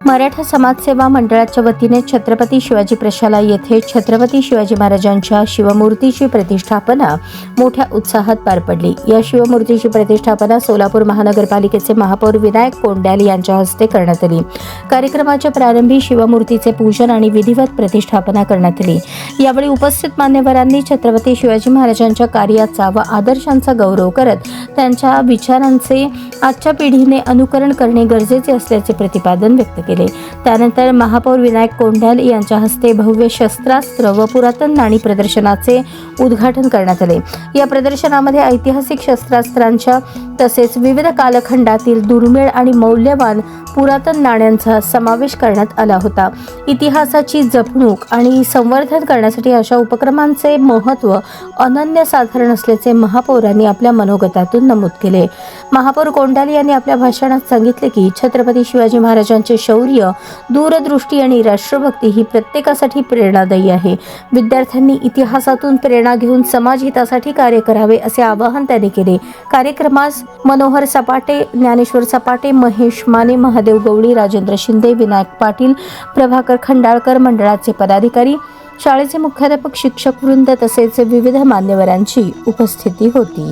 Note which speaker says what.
Speaker 1: मराठा समाजसेवा मंडळाच्या वतीने छत्रपती शिवाजी प्रशाला येथे छत्रपती शिवाजी महाराजांच्या शिवमूर्तीची प्रतिष्ठापना मोठ्या उत्साहात पार पडली. या शिवमूर्तीची प्रतिष्ठापना सोलापूर महानगरपालिकेचे महापौर विनायक कोंड्याल यांच्या हस्ते करण्यात आली. कार्यक्रमाच्या प्रारंभी शिवमूर्तीचे पूजन आणि विधिवत प्रतिष्ठापना करण्यात आली. यावेळी उपस्थित मान्यवरांनी छत्रपती शिवाजी महाराजांच्या कार्याचा व आदर्शांचा गौरव करत त्यांच्या विचारांचे आजच्या पिढीने अनुकरण करणे गरजेचे असल्याचे प्रतिपादन व्यक्त केले. केले. त्यानंतर महापौर विनायक कोंढाल यांच्या हस्ते भव्य शस्त्रास्त्र व पुरातन नाणी प्रदर्शनाचे उद्घाटन करण्यात आले. या प्रदर्शनामध्ये ऐतिहासिक शस्त्रास्त्रांच्या तसेच विविध कालखंडातील दुर्मिळ आणि मौल्यवान पुरातन नाण्यांचा समावेश करण्यात आला होता. इतिहासाची जपणूक आणि संवर्धन करण्यासाठी अशा उपक्रमांचे महत्त्व अनन्यसाधारण असल्याचे महापौरांनी आपल्या मनोगतातून नमूद केले. महापौर कोंडाली यांनी आपल्या भाषणात सांगितले की छत्रपती शिवाजी महाराजांचे शौर्य दूरदृष्टी आणि राष्ट्रभक्ती ही प्रत्येकासाठी प्रेरणादायी आहे. विद्यार्थ्यांनी इतिहासातून प्रेरणा घेऊन समाजहितासाठी कार्य करावे असे आवाहन त्यांनी केले. कार्यक्रमास मनोहर सपाटे ज्ञानेश्वर सपाटे महेश माने महादेव गवळी राजेंद्र शिंदे विनायक पाटील प्रभाकर खंडाळकर मंडळाचे पदाधिकारी शाळेचे मुख्याध्यापक शिक्षक वृंद तसेच विविध मान्यवरांची उपस्थिती होती.